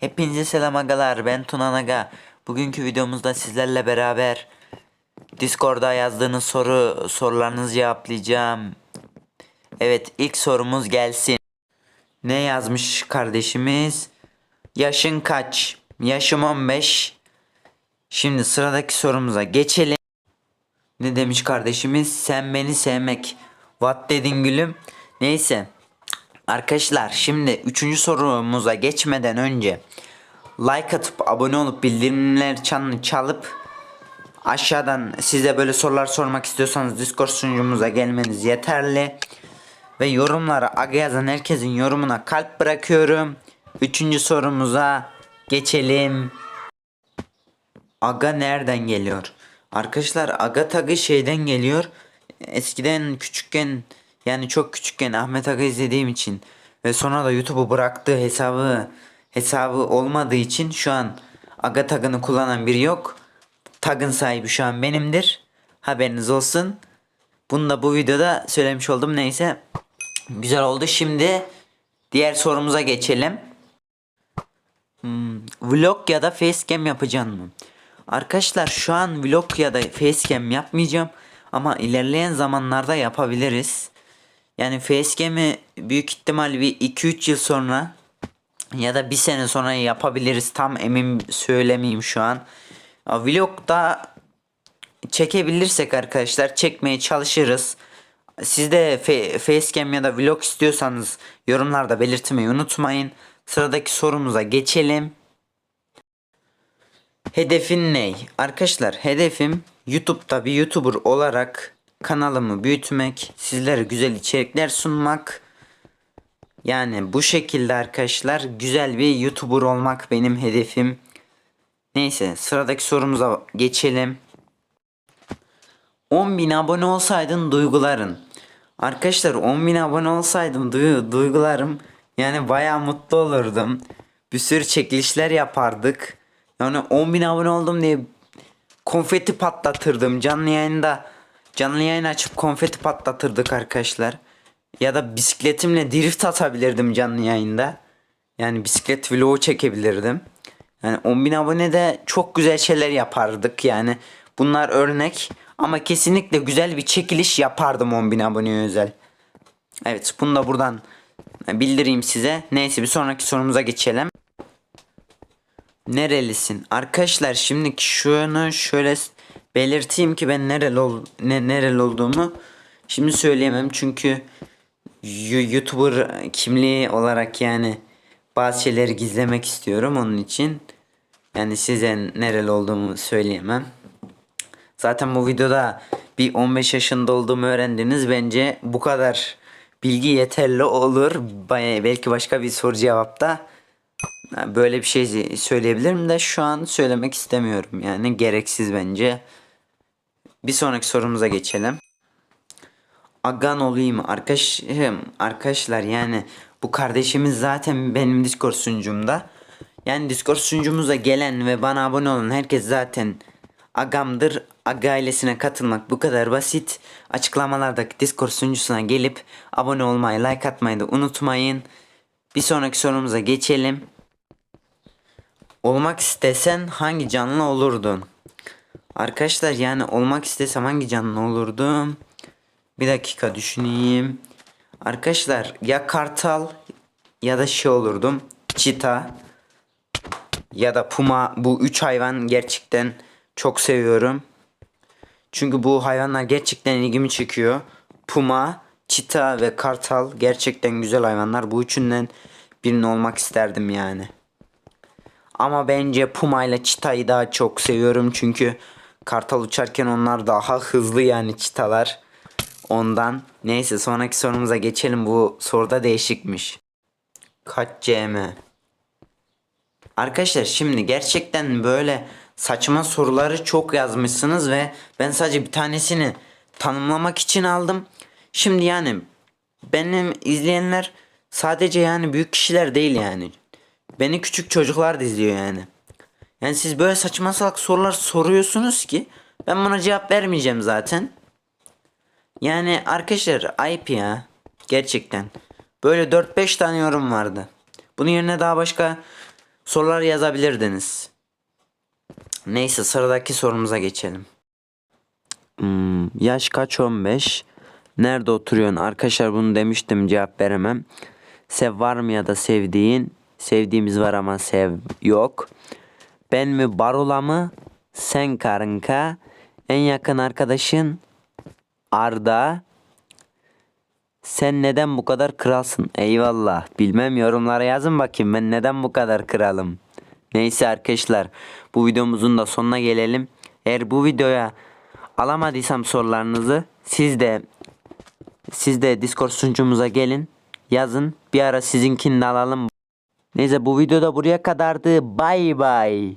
Hepinize selam agalar ben Tunan Aga. Bugünkü videomuzda sizlerle beraber Discord'a yazdığınız soru sorularınızı cevaplayacağım. Evet ilk sorumuz gelsin. Ne yazmış kardeşimiz? Yaşın kaç? Yaşım 15. Şimdi sıradaki sorumuza geçelim. Ne demiş kardeşimiz? Sen beni sevmek. What dedin gülüm? Neyse. Arkadaşlar şimdi üçüncü sorumuza geçmeden önce like atıp abone olup bildirimler çanını çalıp aşağıdan size böyle sorular sormak istiyorsanız Discord sunucumuza gelmeniz yeterli. Ve yorumlara aga yazan herkesin yorumuna kalp bırakıyorum. Üçüncü sorumuza geçelim. Aga nereden geliyor? Arkadaşlar Aga tagı şeyden geliyor. Eskiden küçükken yani çok küçükken Ahmet Aga izlediğim için ve sonra da YouTube'u bıraktığı hesabı hesabı olmadığı için şu an Aga tagını kullanan biri yok. Tagın sahibi şu an benimdir. Haberiniz olsun. Bunu da bu videoda söylemiş oldum. Neyse. Güzel oldu. Şimdi diğer sorumuza geçelim. Hmm, vlog ya da facecam yapacaksın mı? Arkadaşlar şu an vlog ya da facecam yapmayacağım ama ilerleyen zamanlarda yapabiliriz. Yani facecam'i büyük ihtimal bir 2-3 yıl sonra ya da bir sene sonra yapabiliriz. Tam emin söylemeyeyim şu an. Ya Vlog da çekebilirsek arkadaşlar çekmeye çalışırız. Siz de facecam ya da vlog istiyorsanız yorumlarda belirtmeyi unutmayın. Sıradaki sorumuza geçelim. Hedefin ne? Arkadaşlar hedefim YouTube'da bir YouTuber olarak kanalımı büyütmek, sizlere güzel içerikler sunmak. Yani bu şekilde arkadaşlar güzel bir YouTuber olmak benim hedefim. Neyse sıradaki sorumuza geçelim. 10.000 abone olsaydın duyguların. Arkadaşlar 10.000 abone olsaydım duy- duygularım yani baya mutlu olurdum. Bir sürü çekilişler yapardık. Yani 10.000 abone oldum diye konfeti patlatırdım canlı yayında. Canlı yayın açıp konfeti patlatırdık arkadaşlar. Ya da bisikletimle drift atabilirdim canlı yayında. Yani bisiklet vlogu çekebilirdim. Yani 10.000 abonede çok güzel şeyler yapardık yani. Bunlar örnek ama kesinlikle güzel bir çekiliş yapardım 10.000 aboneye özel. Evet bunu da buradan bildireyim size. Neyse bir sonraki sorumuza geçelim. Nerelisin? Arkadaşlar şimdi şunu şöyle belirteyim ki ben nereli ol ne, nereli olduğumu şimdi söyleyemem çünkü YouTuber kimliği olarak yani bazı şeyleri gizlemek istiyorum onun için yani size nereli olduğumu söyleyemem. Zaten bu videoda bir 15 yaşında olduğumu öğrendiniz. Bence bu kadar bilgi yeterli olur. Belki başka bir soru cevapta böyle bir şey söyleyebilirim de şu an söylemek istemiyorum. Yani gereksiz bence. Bir sonraki sorumuza geçelim. Agan olayım arkadaşım arkadaşlar yani bu kardeşimiz zaten benim Discord sunucumda. Yani Discord sunucumuza gelen ve bana abone olan herkes zaten agamdır. Aga ailesine katılmak bu kadar basit. Açıklamalardaki Discord sunucusuna gelip abone olmayı, like atmayı da unutmayın. Bir sonraki sorumuza geçelim. Olmak istesen hangi canlı olurdun? Arkadaşlar yani olmak istesem hangi canlı olurdum? Bir dakika düşüneyim. Arkadaşlar ya kartal ya da şey olurdum. Çita ya da puma bu üç hayvan gerçekten çok seviyorum. Çünkü bu hayvanlar gerçekten ilgimi çekiyor. Puma, çita ve kartal gerçekten güzel hayvanlar. Bu üçünden birini olmak isterdim yani. Ama bence Puma ile Çita'yı daha çok seviyorum çünkü kartal uçarken onlar daha hızlı yani çitalar. Ondan. Neyse sonraki sorumuza geçelim. Bu soruda değişikmiş. Kaç cm? Arkadaşlar şimdi gerçekten böyle saçma soruları çok yazmışsınız ve ben sadece bir tanesini tanımlamak için aldım. Şimdi yani benim izleyenler sadece yani büyük kişiler değil yani. Beni küçük çocuklar da izliyor yani. Yani siz böyle saçma salak sorular soruyorsunuz ki ben buna cevap vermeyeceğim zaten. Yani arkadaşlar ayıp ya. Gerçekten. Böyle 4-5 tane yorum vardı. Bunun yerine daha başka sorular yazabilirdiniz. Neyse sıradaki sorumuza geçelim. Hmm, yaş kaç 15? Nerede oturuyorsun? Arkadaşlar bunu demiştim cevap veremem. Sev var mı ya da sevdiğin? Sevdiğimiz var ama sev yok. Ben mi Barula mı? Sen karınka. En yakın arkadaşın Arda. Sen neden bu kadar kralsın? Eyvallah. Bilmem yorumlara yazın bakayım ben neden bu kadar kralım. Neyse arkadaşlar bu videomuzun da sonuna gelelim. Eğer bu videoya alamadıysam sorularınızı siz de siz de Discord sunucumuza gelin. Yazın. Bir ara sizinkini alalım. Neyse bu videoda buraya kadardı. Bay bay.